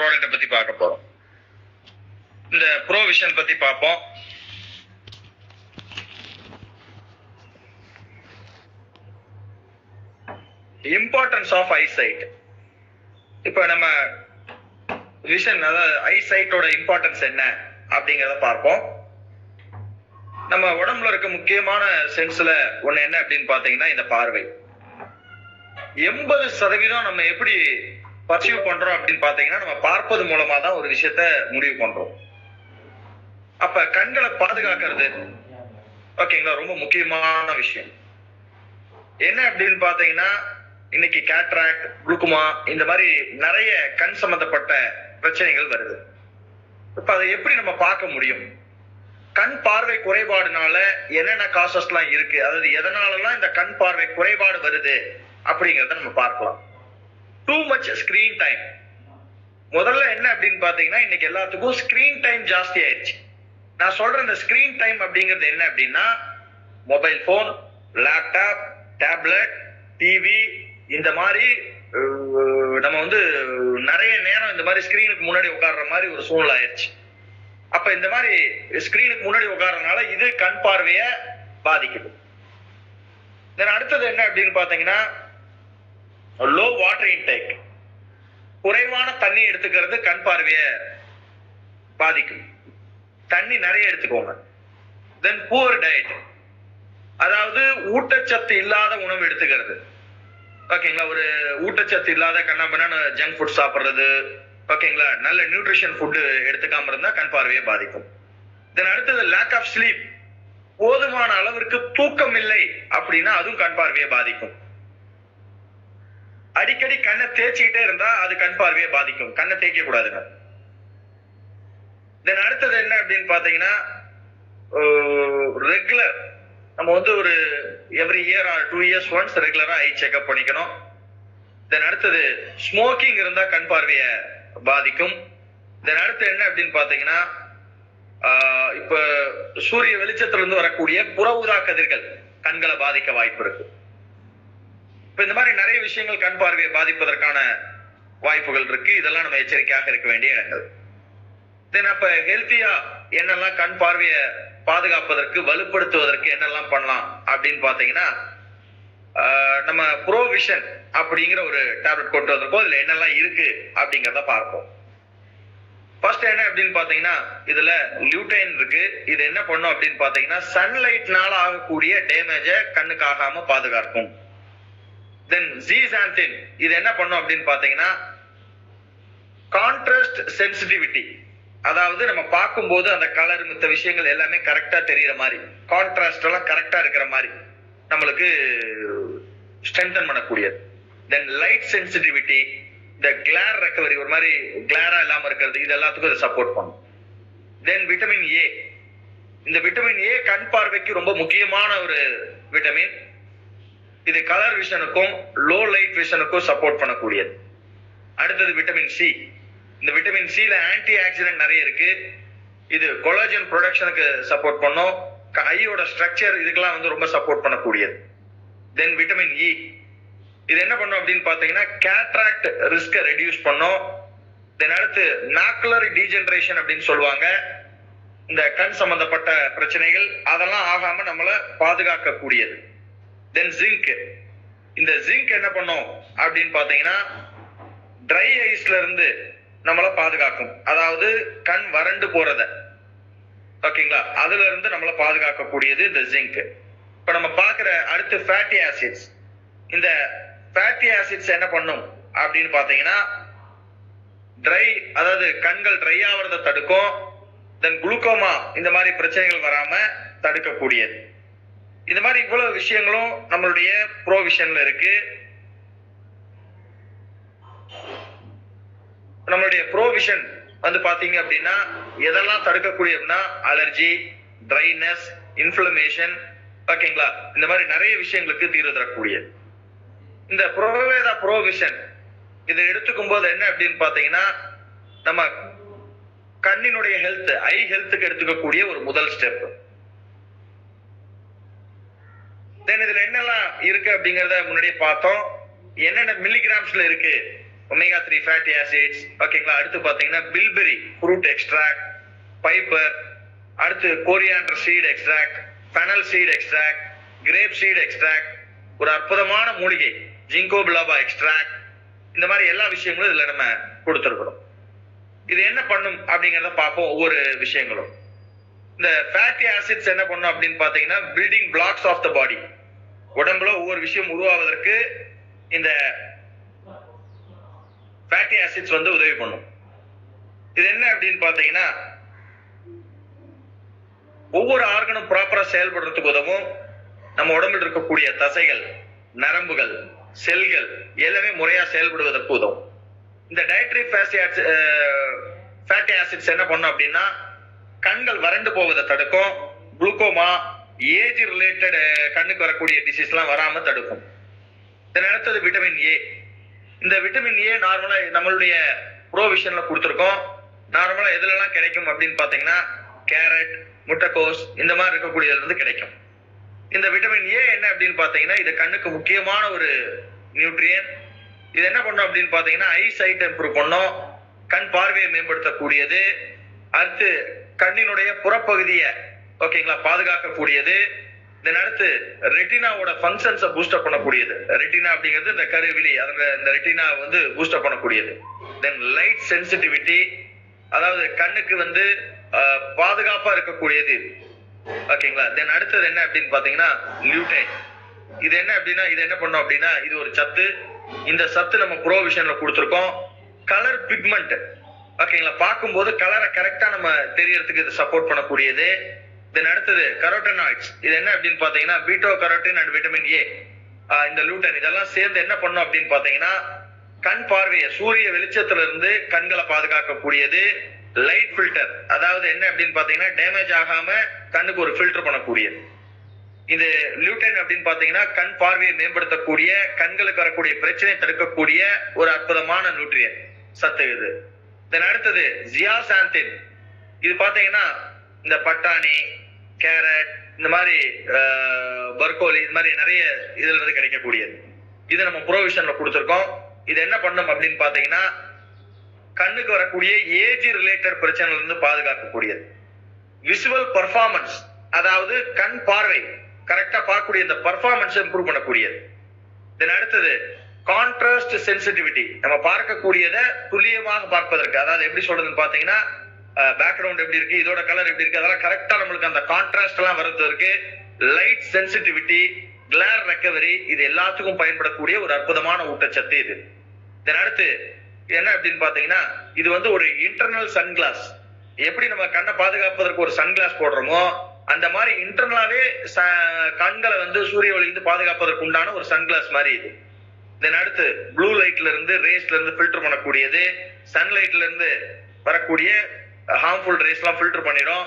ப்ராடக்ட்டை பத்தி பார்க்க போறோம். இந்த ப்ரோவிஷன் பத்தி பார்ப்போம். இம்பார்ட்டன்ஸ் ஆஃப் ஐசைட் இப்போ நம்ம விஷன் அதாவது ஐசைட்டோட இம்பார்ட்டன்ஸ் என்ன அப்படிங்கறத பார்ப்போம். நம்ம உடம்புல இருக்க முக்கியமான சென்ஸ்ல ஒண்ணு என்ன அப்படின்னு பாத்தீங்கன்னா இந்த பார்வை. எண்பது சதவீதம் நம்ம எப்படி பர்சீவ் பண்றோம் அப்படின்னு பாத்தீங்கன்னா நம்ம பார்ப்பது மூலமா தான் ஒரு விஷயத்த முடிவு பண்றோம். அப்ப கண்களை பாதுகாக்கிறது ஓகேங்களா ரொம்ப முக்கியமான விஷயம். என்ன அப்படின்னு பாத்தீங்கன்னா இன்னைக்கு கேட்ராக்ட் குளுக்குமா இந்த மாதிரி நிறைய கண் சம்பந்தப்பட்ட பிரச்சனைகள் வருது. இப்ப அதை எப்படி நம்ம பார்க்க முடியும்? கண் பார்வை குறைபாடுனால என்னென்ன காசஸ்லாம் இருக்கு? அதாவது எதனாலலாம் இந்த கண் பார்வை குறைபாடு வருது? அப்படிங்கறத நம்ம பார்க்கலாம். டூ மச் ஸ்கிரீன் டைம் முதல்ல என்ன அப்படின்னு பாத்தீங்கன்னா இன்னைக்கு எல்லாத்துக்கும் ஸ்கிரீன் டைம் ஜாஸ்தி ஆயிடுச்சு. நான் சொல்ற இந்த ஸ்கிரீன் டைம் அப்படிங்கிறது என்ன அப்படின்னா mobile phone laptop tablet TV இந்த மாதிரி நம்ம வந்து நிறைய நேரம் இந்த மாதிரி ஸ்கிரீனுக்கு முன்னாடி உட்கார்ற மாதிரி ஒரு சூழ்நிலை ஆயிடுச்சு. அப்ப இந்த மாதிரி ஸ்கிரீனுக்கு முன்னாடி உட்கார்றதுனால இது கண் பார்வைய பாதிக்குது. தென் அடுத்தது என்ன அப்படின்னு பாத்தீங்கன்னா லோ வாட்டர் இன்டேக் குறைவான தண்ணி எடுத்துக்கிறது கண் பார்வைய பாதிக்கும். தண்ணி நிறைய எடுத்துக்கோங்க. தென் புவர் டயட் அதாவது ஊட்டச்சத்து இல்லாத உணவு எடுத்துக்கிறது. ஓகேங்களா ஒரு ஊட்டச்சத்து இல்லாத கண்ணாபண்ணான ஜங்க் ஃபுட் சாப்பிட்றது. ஓகேங்களா நல்ல நியூட்ரிஷன் ஃபுட்டு எடுத்துக்காம இருந்தா கண் பார்வையை பாதிக்கும். தென் அடுத்தது லேக் ஆஃப் ஸ்லீப் போதுமான அளவிற்கு தூக்கம் இல்லை அப்படின்னா அதுவும் கண் பார்வையை பாதிக்கும். அடிக்கடி கண்ணை தேய்ச்சிக்கிட்டே இருந்தா அது கண் பார்வையை பாதிக்கும். கண்ணை தேய்க்க கூடாதுங்க. தென் அடுத்தது என்ன அப்படின்னு பாத்தீங்கன்னா ரெகுலர் நம்ம வந்து ஒரு every year or two years once ரெகுலரா ஐ செக்அப் பண்ணிக்கணும். தென் அடுத்தது ஸ்மோக்கிங் இருந்தா கண் பார்வைய பாதிக்கும். தென் அடுத்து என்ன அப்படின்னு பாத்தீங்கன்னா ஆஹ் இப்ப சூரிய வெளிச்சத்துல இருந்து வரக்கூடிய புற ஊதா கதிர்கள் கண்களை பாதிக்க வாய்ப்பு இருக்கு. இப்ப இந்த மாதிரி நிறைய விஷயங்கள் கண் பார்வையை பாதிப்பதற்கான வாய்ப்புகள் இருக்கு. இதெல்லாம் நம்ம எச்சரிக்கையாக இருக்க வேண்டிய இடங்கள். தென் அப்ப ஹெல்த்தியா என்னெல்லாம் கண் பார்வையை பாதுகாப்பதற்கு வலுப்படுத்துவதற்கு என்னெல்லாம் பண்ணலாம் அப்படின்னு பாத்தீங்கன்னா ஆஹ் நம்ம ப்ரோவிஷன் அப்படிங்கிற ஒரு டேப்லெட் கொண்டு வந்திருக்கோம். இதுல என்னெல்லாம் இருக்கு அப்படிங்கறத பார்ப்போம். ஃபர்ஸ்ட் என்ன அப்படின்னு பாத்தீங்கன்னா இதுல லியூட்டைன் இருக்கு. இது என்ன பண்ணும் அப்படின்னு பாத்தீங்கன்னா சன்லைட்னால ஆகக்கூடிய டேமேஜ கண்ணுக்கு ஆகாம பாதுகாக்கும். தென் ஜீசாந்தின் இது என்ன பண்ணும் அப்படின்னு பாத்தீங்கன்னா கான்ட்ராஸ்ட் சென்சிட்டிவிட்டி அதாவது நம்ம பார்க்கும்போது அந்த கலர் மித்த விஷயங்கள் எல்லாமே கரெக்டா தெரியற மாதிரி. கான்ட்ராஸ்ட் எல்லாம் கரெக்டா இருக்கிற மாதிரி. நம்மளுக்கு ஸ்ட்ரென்தன் பண்ணக்கூடியது. தென் லைட் சென்சிட்டிவிட்டி இந்த கிளார் ரெக்கவரி ஒரு மாதிரி கிளாரா இல்லாம இருக்கிறது இது எல்லாத்துக்கும் இதை சப்போர்ட் பண்ணும். தென் விட்டமின் ஏ இந்த விட்டமின் ஏ கண் பார்வைக்கு ரொம்ப முக்கியமான ஒரு விட்டமின் இது கலர் விஷனுக்கும் லோ லைட் விஷனுக்கும் சப்போர்ட் பண்ணக்கூடியது. அடுத்தது விட்டமின் சி இந்த விட்டமின் சில ஆன்டி ஆக்சிடென்ட் நிறைய இருக்கு. இது கொலாஜன் ப்ரொடக்ஷனுக்கு சப்போர்ட் பண்ணும். ஐயோட ஸ்ட்ரக்சர் இதுக்கெல்லாம் வந்து ரொம்ப சப்போர்ட் பண்ணக்கூடியது. தென் விட்டமின் இ இது என்ன பண்ணும் அப்படின்னு பாத்தீங்கன்னா கேட்ராக்ட் ரிஸ்க ரெடியூஸ் பண்ணும். தென் அடுத்து நாக்குலர் டீஜென்ரேஷன் அப்படின்னு சொல்லுவாங்க. இந்த கண் சம்பந்தப்பட்ட பிரச்சனைகள் அதெல்லாம் ஆகாம நம்மள பாதுகாக்க கூடியது தென் ஜிங்க் இந்த ஜிங்க் என்ன பண்ணும்? அப்படின்னு பாத்தீங்கன்னா ட்ரை ஐஸ்ல இருந்து நம்மளை பாதுகாக்கும். அதாவது கண் வறண்டு போறத. ஓகேங்களா? அதுல இருந்து நம்மளை பாதுகாக்கக்கூடியது இந்த ஜிங்க் இப்ப நம்ம பாக்குற அடுத்து ஃபேட்டி ஆசிட்ஸ் இந்த ஃபேட்டி ஆசிட்ஸ் என்ன பண்ணும்? அப்படின்னு பாத்தீங்கன்னா ட்ரை அதாவது கண்கள் ட்ரை ஆவறத தடுக்கும். தென் குளுக்கோமா இந்த மாதிரி பிரச்சனைகள் வராம தடுக்கக்கூடியது. இந்த மாதிரி இவ்வளவு விஷயங்களும் நம்மளுடைய ப்ரோவிஷன்ல இருக்கு. நம்மளுடைய ப்ரோவிஷன் வந்து பாத்தீங்க அப்படின்னா எதெல்லாம் தடுக்கக்கூடியதுன்னா அலர்ஜி ட்ரைனஸ் இன்ஃப்ளமேஷன் ஓகேங்களா? இந்த மாதிரி நிறைய விஷயங்களுக்கு தீர்வு தரக்கூடிய இந்த புரோவேதா ப்ரோவிஷன் இதை எடுத்துக்கும் போது என்ன அப்படின்னு பாத்தீங்கன்னா நம்ம கண்ணினுடைய ஹெல்த் ஐ ஹெல்த்துக்கு எடுத்துக்கக்கூடிய ஒரு முதல் ஸ்டெப் தென் இதுல என்னெல்லாம் இருக்கு அப்படிங்கறத முன்னாடியே பார்த்தோம். என்னென்ன மில்லிகிராம்ஸ்ல இருக்கு? ஒமேகா த்ரீ ஃபேட்டி ஆசிட்ஸ் ஓகேங்களா அடுத்து பாத்தீங்கன்னா பில்பெரி ஃப்ரூட் எக்ஸ்ட்ராக்ட் பைப்பர் அடுத்து coriander seed extract fennel seed extract grape seed extract ஒரு அற்புதமான மூலிகை ஜிங்கோ பிலாபா எக்ஸ்ட்ராக்ட் இந்த மாதிரி எல்லா விஷயங்களும் இதுல நம்ம கொடுத்துருக்கிறோம். இது என்ன பண்ணும் அப்படிங்கறத பார்ப்போம் ஒவ்வொரு விஷயங்களும். இந்த ஃபேட்டி ஆசிட்ஸ் என்ன பண்ணும் அப்படின்னு பாத்தீங்கன்னா building blocks of the body உடம்புல ஒவ்வொரு விஷயம் உருவாவதற்கு இந்த ஃபேட்டி ஆசிட்ஸ் வந்து உதவி பண்ணும். இது என்ன அப்படின்னு பாத்தீங்கன்னா ஒவ்வொரு ஆர்கனும் ப்ராப்பரா செயல்படுறதுக்கு உதவும். நம்ம உடம்புல இருக்கக்கூடிய தசைகள் நரம்புகள் செல்கள் எல்லாமே முறையா செயல்படுவதற்கு உதவும். இந்த டயட்ரி ஃபேட்டி ஆசிட்ஸ் என்ன பண்ணும் அப்படின்னா கண்கள் வறண்டு போவதை தடுக்கும். குளுக்கோமா ஏஜ் ரிலேட்டட் uh, கண்ணுக்கு வரக்கூடிய டிசீஸ் எல்லாம் வராம தடுக்கும். இதன் அடுத்தது விட்டமின் ஏ இந்த விட்டமின் ஏ நார்மலா நம்மளுடைய ப்ரோவிஷன்ல கொடுத்துருக்கோம். நார்மலா எதுலலாம் கிடைக்கும் அப்படின்னு பாத்தீங்கன்னா கேரட் முட்டைக்கோஸ் இந்த மாதிரி இருக்கக்கூடியதுல இருந்து கிடைக்கும். இந்த விட்டமின் ஏ என்ன அப்படின்னு பாத்தீங்கன்னா இது கண்ணுக்கு முக்கியமான ஒரு நியூட்ரியன் இது என்ன பண்ணும் அப்படின்னு பாத்தீங்கன்னா ஐ சைட் இம்ப்ரூவ் பண்ணும். கண் பார்வையை மேம்படுத்தக்கூடியது. அடுத்து கண்ணினுடைய புறப்பகுதியை ஓகேங்களா? பாதுகாக்கக்கூடியது. இதன் அடுத்து ரெட்டினாவோட ஃபங்க்ஷன்ஸை பூஸ்டப் பண்ணக்கூடியது. ரெட்டினா அப்படிங்கிறது இந்த கருவிழி அதுல இந்த ரெட்டினா வந்து பூஸ்டப் பண்ணக்கூடியது. தென் லைட் சென்சிட்டிவிட்டி அதாவது கண்ணுக்கு வந்து பாதுகாப்பா இருக்கக்கூடியது. இது. ஓகேங்களா? தென் அடுத்தது என்ன அப்படின்னு பாத்தீங்கன்னா லியூட்டைன் இது என்ன அப்படின்னா இது என்ன பண்ணோம் அப்படின்னா இது ஒரு சத்து. இந்த சத்து நம்ம ப்ரோவிஷன்ல கொடுத்துருக்கோம். கலர் பிக்மெண்ட் ஓகேங்களா? பார்க்கும்போது கலரை கரெக்டா நம்ம தெரியறதுக்கு இது சப்போர்ட் பண்ணக்கூடியது. தென் அடுத்தது கரோட்டனாய்ட்ஸ் இது என்ன அப்படின்னு பாத்தீங்கன்னா beta carotene and vitamin A இந்த லூட்டன் இதெல்லாம் சேர்ந்து என்ன பண்ணும் அப்படின்னு பாத்தீங்கன்னா கண் பார்வையை சூரிய வெளிச்சத்துல இருந்து கண்களை பாதுகாக்கக்கூடியது லைட் ஃபில்டர் அதாவது என்ன அப்படின்னு பாத்தீங்கன்னா டேமேஜ் ஆகாம கண்ணுக்கு ஒரு ஃபில்டர் பண்ணக்கூடியது. இது லியூட்டன் அப்படின்னு பாத்தீங்கன்னா கண் பார்வையை மேம்படுத்தக்கூடிய கண்களுக்கு வரக்கூடிய பிரச்சனை தடுக்கக்கூடிய ஒரு அற்புதமான நியூட்ரியன் சத்து இது. தென் அடுத்தது ஜியாசாந்தின் இது பாத்தீங்கன்னா இந்த பட்டாணி கேரட் இந்த மாதிரி பர்கோலி இந்த மாதிரி நிறைய இதுல இருந்து கிடைக்கக்கூடியது. இது நம்ம ப்ரொவிஷன்ல கொடுத்துருக்கோம். இது என்ன பண்ணும் அப்படின்னு பாத்தீங்கன்னா கண்ணுக்கு வரக்கூடிய ஏஜ் ரிலேட்டட் பிரச்சனைல இருந்து பாதுகாக்கக்கூடியது. விசுவல் பர்ஃபார்மன்ஸ் அதாவது கண் பார்வை கரெக்டா பார்க்கக்கூடிய இந்த பர்ஃபார்மன்ஸ் இம்ப்ரூவ் பண்ணக்கூடியது. தென் அடுத்தது கான்ட்ராஸ்ட் சென்சிட்டிவிட்டி நம்ம பார்க்கக்கூடியதை துல்லியமாக பார்ப்பதற்கு அதாவது எப்படி சொல்றதுன்னு பாத்தீங்கன்னா பேக்ரவுண்ட் எப்படி இருக்கு இதோட கலர் எப்படி இருக்கு அதெல்லாம் கரெக்டா நம்மளுக்கு அந்த கான்ட்ராஸ்ட் எல்லாம் வர்றதுக்கு லைட் சென்சிட்டிவிட்டி கிளார் ரெக்கவரி இது எல்லாத்துக்கும் பயன்படக்கூடிய ஒரு அற்புதமான ஊட்டச்சத்து இது. இதன் அடுத்து என்ன அப்படின்னு பாத்தீங்கன்னா இது வந்து ஒரு இன்டர்னல் சன்கிளாஸ் எப்படி நம்ம கண்ணை பாதுகாப்பதற்கு ஒரு சன்கிளாஸ் போடுறோமோ அந்த மாதிரி இன்டர்னலாவே கண்களை வந்து சூரிய ஒளியிலிருந்து பாதுகாப்பதற்கு உண்டான ஒரு சன்கிளாஸ் மாதிரி இது. தென் அடுத்து ப்ளூ லைட்ல இருந்து ரேஸ்ல இருந்து ஃபில்டர் பண்ணக்கூடியது சன்லைட்ல இருந்து வரக்கூடிய ஹார்ம்ஃபுல் ரேஸ்லாம் ஃபில்டர் பண்ணிடும்.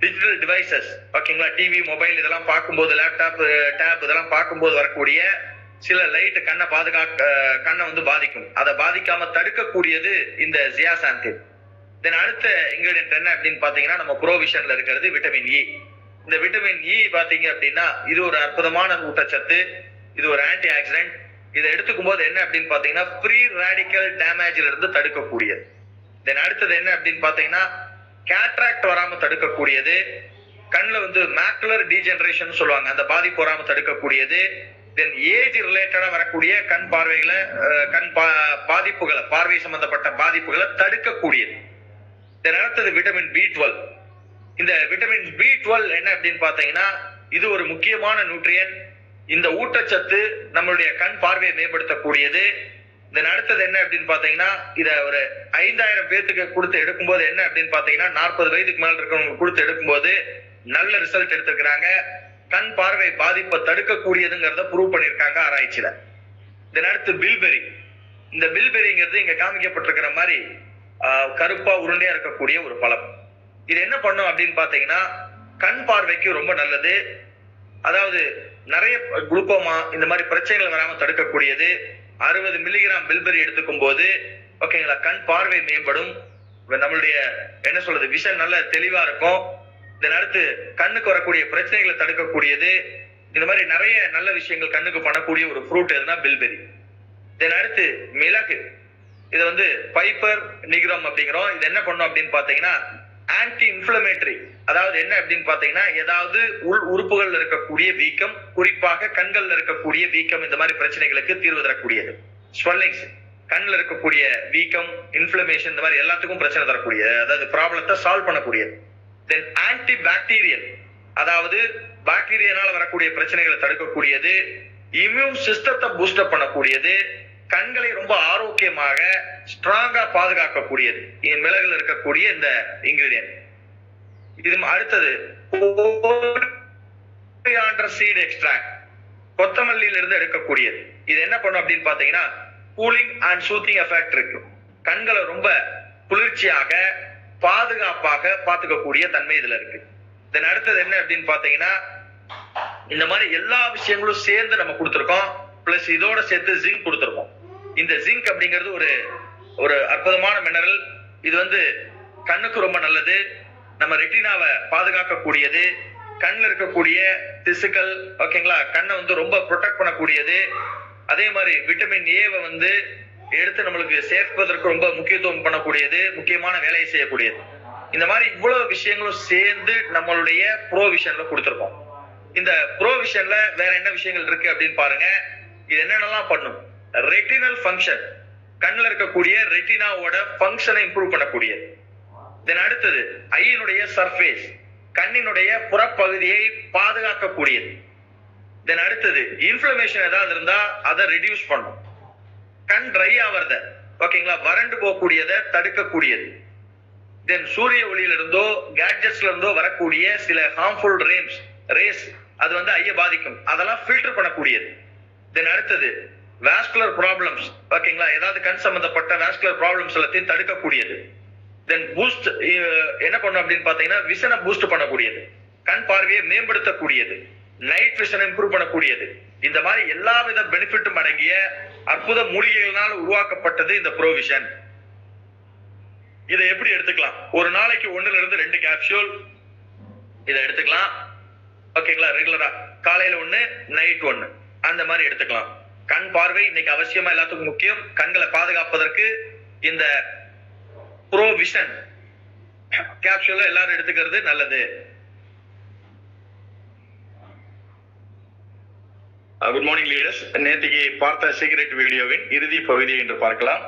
டிஜிட்டல் டிவைசஸ் ஓகேங்களா டிவி மொபைல் இதெல்லாம் பார்க்கும்போது லேப்டாப் டேப் இதெல்லாம் பார்க்கும்போது வரக்கூடிய சில லைட் கண்ணை பாதுகாக்க கண்ணை வந்து பாதிக்கும். அதை பாதிக்காம தடுக்கக்கூடியது இந்த ஜியாசாந்தின் தென் அடுத்த இன்கிரீடியன்ட் என்ன அப்படின்னு பாத்தீங்கன்னா நம்ம ப்ரோவிஷன்ல இருக்கிறது விட்டமின் இ e. இந்த விட்டமின் இ e பாத்தீங்க அப்படின்னா இது ஒரு அற்புதமான ஊட்டச்சத்து இது ஒரு ஆன்டி ஆக்சிடென்ட் இதை எடுத்துக்கும் போது என்ன அப்படின்னு பாத்தீங்கன்னா ஃப்ரீ ரேடிக்கல் டேமேஜ்ல இருந்து தடுக்கக்கூடியது. தென் அடுத்தது என்ன அப்படின்னு பாத்தீங்கன்னா கேட்ராக்ட் வராம தடுக்கக்கூடியது. கண்ணில் வந்து மேக்குலர் டீஜெனரேஷன் சொல்லுவாங்க. அந்த பாதிப்பு வராம தடுக்கக்கூடியது. தென் ஏஜ் ரிலேட்டடா வரக்கூடிய கண் பார்வைகளை கண் பா- பாதிப்புகளை பார்வை சம்பந்தப்பட்ட பாதிப்புகளை தடுக்கக்கூடியது. தென் அடுத்தது விட்டமின் பி டுவெல் இந்த விட்டமின் பி டுவெல் என்ன அப்படின்னு பாத்தீங்கன்னா இது ஒரு முக்கியமான நியூட்ரியன் இந்த ஊட்டச்சத்து நம்மளுடைய கண் பார்வையை மேம்படுத்தக்கூடியது. தென் அடுத்தது என்ன அப்படின்னு பாத்தீங்கன்னா இத ஒரு ஐந்தாயிரம் பேர்த்துக்கு கொடுத்து எடுக்கும்போது என்ன அப்படின்னு பாத்தீங்கன்னா நாற்பது வயதுக்கு மேல இருக்கிறவங்க கொடுத்து எடுக்கும்போது நல்ல ரிசல்ட் எடுத்திருக்கிறாங்க. கண் பார்வை பாதிப்பை தடுக்கக்கூடியதுங்கிறத ப்ரூவ் பண்ணிருக்காங்க ஆராய்ச்சியில. தென் அடுத்து பில்பெரி இந்த பில்பெரிங்கிறது இங்க காமிக்கப்பட்டிருக்கிற மாதிரி கருப்பா உருண்டையா இருக்கக்கூடிய ஒரு பழம். இது என்ன பண்ணும் அப்படின்னு பாத்தீங்கன்னா கண் பார்வைக்கு ரொம்ப நல்லது. அதாவது நிறைய குளுக்கோமா இந்த மாதிரி பிரச்சனைகள் வராம தடுக்கக்கூடியது. அறுபது மில்லிகிராம் பில்பெரி எடுத்துக்கும் போது ஓகேங்களா கண் பார்வை மேம்படும். நம்மளுடைய என்ன சொல்றது விஷன் நல்ல தெளிவா இருக்கும். இதன் அடுத்து கண்ணுக்கு வரக்கூடிய பிரச்சனைகளை தடுக்கக்கூடியது. இந்த மாதிரி நிறைய நல்ல விஷயங்கள் கண்ணுக்கு பண்ணக்கூடிய ஒரு ஃப்ரூட் எதுனா பில்பெரி இதன் அடுத்து மிளகு. இது வந்து பைப்பர் நிகிரம் அப்படிங்கிறோம். இது என்ன பண்ணும் அப்படின்னு பாத்தீங்கன்னா ஆன்டி இன்ஃபிளமேட்டரி அதாவது என்ன அப்படின்னு பாத்தீங்கன்னா ஏதாவது உள் உறுப்புகள்ல இருக்கக்கூடிய வீக்கம் குறிப்பாக கண்கள்ல இருக்கக்கூடிய வீக்கம் இந்த மாதிரி பிரச்சனைகளுக்கு தீர்வு தரக்கூடியது. ஸ்வெல்லிங்ஸ் கண்ணில் இருக்கக்கூடிய வீக்கம் இன்ஃபிளமேஷன் இந்த மாதிரி எல்லாத்துக்கும் பிரச்சனை தரக்கூடியது. அதாவது ப்ராப்ளத்தை சால்வ் பண்ணக்கூடியது. தென் ஆன்டி பாக்டீரியல் அதாவது பாக்டீரியனால வரக்கூடிய பிரச்சனைகளை தடுக்கக்கூடியது. இம்யூன் சிஸ்டத்தை பூஸ்டப் பண்ணக்கூடியது. கண்களை ரொம்ப ஆரோக்கியமாக ஸ்ட்ராங்கா பாதுகாக்கக்கூடியது. இந்த மிளகுல இருக்கக்கூடிய இந்த இன்கிரீடியன்ட் இது அடுத்தது சீட் எக்ஸ்ட்ராக்ட் கொத்தமல்லியில இருந்து எடுக்கக்கூடியது. இது என்ன பண்ணும் அப்படின்னு பாத்தீங்கன்னா கூலிங் அண்ட் சூத்திங் எஃபெக்ட் இருக்கு கண்களை ரொம்ப குளிர்ச்சியாக பாதுகாப்பாக பாத்துக்கக்கூடிய தன்மை இதுல இருக்கு. தென் அடுத்தது என்ன அப்படின்னு பாத்தீங்கன்னா இந்த மாதிரி எல்லா விஷயங்களும் சேர்ந்து நம்ம கொடுத்துருக்கோம். பிளஸ் இதோட சேர்த்து ஜிங்க் கொடுத்துருக்கோம். இந்த ஜிங்க் அப்படிங்கிறது ஒரு ஒரு அற்புதமான மினரல் இது வந்து கண்ணுக்கு ரொம்ப நல்லது. நம்ம ரெட்டினாவை பாதுகாக்கக்கூடியது. கண்ணில் இருக்கக்கூடிய திசுக்கள் ஓகேங்களா கண்ணை வந்து ரொம்ப ப்ரொடெக்ட் பண்ணக்கூடியது. அதே மாதிரி விட்டமின் ஏவை வந்து எடுத்து நம்மளுக்கு சேர்ப்பதற்கு ரொம்ப முக்கியத்துவம் பண்ணக்கூடியது முக்கியமான வேலையை செய்யக்கூடியது. இந்த மாதிரி இவ்வளவு விஷயங்களும் சேர்ந்து நம்மளுடைய ப்ரோவிஷன்ல கொடுத்துருக்கோம். இந்த ப்ரோவிஷன்ல வேற என்ன விஷயங்கள் இருக்கு அப்படின்னு பாருங்க. இது என்னென்னலாம் பண்ணும்? ரெட்டினல் ஃபங்க்ஷன் கண்ணில் இருக்கக்கூடிய ரெட்டினாவோட ஃபங்க்ஷனை இம்ப்ரூவ் பண்ணக்கூடியது. தென் அடுத்தது ஐயினுடைய சர்ஃபேஸ் கண்ணினுடைய புறப்பகுதியை பாதுகாக்கக்கூடியது. தென் அடுத்தது இன்ஃப்ளமேஷன் ஏதாவது இருந்தா அதை ரெடியூஸ் பண்ணும். கண் ட்ரை ஆவறத ஓகேங்களா வறண்டு போகக்கூடியதை தடுக்கக்கூடியது. தென் சூரிய ஒளியிலிருந்தோ கேட்ஜெட்ஸ்ல இருந்தோ வரக்கூடிய சில ஹார்ம்ஃபுல் ரேம்ஸ் ரேஸ் அது வந்து ஐய பாதிக்கும். அதெல்லாம் ஃபில்டர் பண்ணக்கூடியது. தென் அடுத்தது வேஸ்குலர் ப்ராப்ளம்ஸ் ஓகேங்களா ஏதாவது கண் சம்பந்தப்பட்ட வேஸ்குலர் ப்ராப்ளம்ஸ் எல்லாத்தையும் தடுக்கக்கூடியது. தென் பூஸ்ட் என்ன பண்ணும் அப்படின்னு பாத்தீங்கன்னா விசனை பூஸ்ட் பண்ணக்கூடியது. கண் பார்வையை மேம்படுத்தக்கூடியது. நைட் விஷன் இம்ப்ரூவ் பண்ணக்கூடியது. இந்த மாதிரி எல்லா வித பெனிஃபிட்டும் அடங்கிய அற்புத மூலிகைகளால் உருவாக்கப்பட்டது இந்த ப்ரோவிஷன் இதை எப்படி எடுத்துக்கலாம்? ஒரு நாளைக்கு ஒண்ணுல இருந்து ரெண்டு கேப்சூல் இதை எடுத்துக்கலாம். ஓகேங்களா ரெகுலரா காலையில ஒண்ணு நைட் ஒண்ணு. அந்த மாதிரி எடுத்துக்கலாம். கண் பார்வை இன்னைக்கு அவசியமா எல்லாத்துக்கும் முக்கியம். கண்களை பாதுகாப்பதற்கு இந்த ப்ரோவிஷன் கேப்சூல எல்லாரும் எடுத்துக்கிறது நல்லது. குட் மார்னிங் லீடர்ஸ் நேற்றுக்கு பார்த்த சீக்ரெட் வீடியோவின் இறுதி பகுதியை என்று பார்க்கலாம்.